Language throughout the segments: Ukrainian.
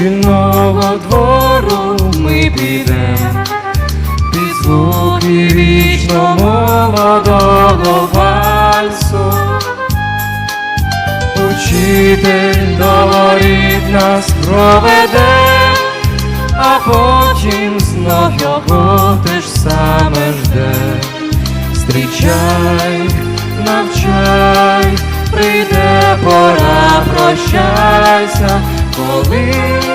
Вільного двору ми підем, під звуки вічно молодого вальсу. Учитель до нас проведе, а потім знов його теж саме жде. Зустрічай, навчай, прийде пора, прощайся, коли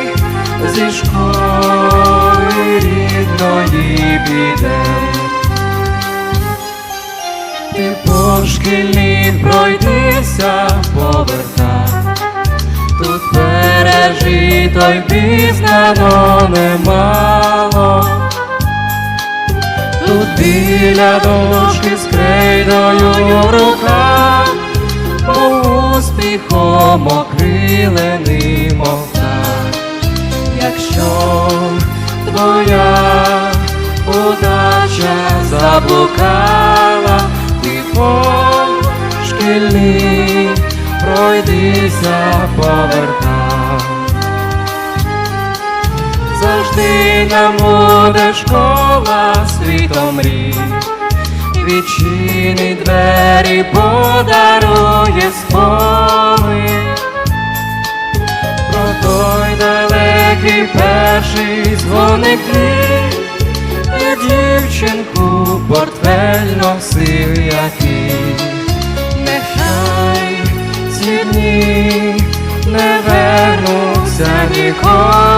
зі школи рідної підем. Ти по шкільні пройдися, поверта, тут пережито й пізнано немало. Тут біля дошки з крейдою в руках, успіхом окрилений удача заблукала, ти по шкільні пройдися повертав. Завжди нам буде школа світом мрій, відчинить двері, подарує спомин про той далекий перший дзвоник дівчинку портфель носив який, нехай ці дні не вернуться ніколи.